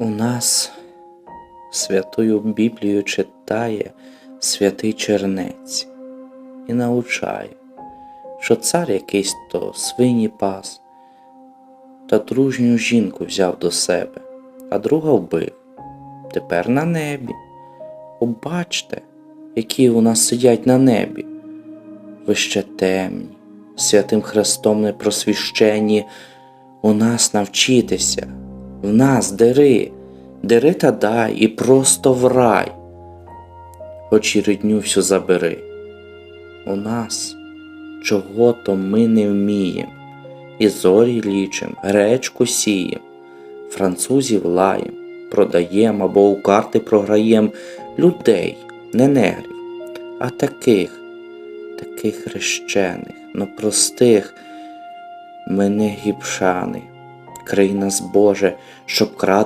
У нас святую Біблію читає святий чернець і научає, що цар якийсь то свині пас, та дружню жінку взяв до себе, а друга вбив. Тепер на небі. Побачте, які у нас сидять на небі. Ви ще темні, святим Христом не просвіщені, у нас навчитися, в нас дери, дери та дай і просто в рай. Рідню всю забери. У нас чого то ми не вмієм, і зорі лічим, гречку сієм, французів лаєм, продаєм або у карти програєм людей, не негрів, а таких, таких хрещених, но простих, ми не гіпшани. Крий нас, Боже, щоб крати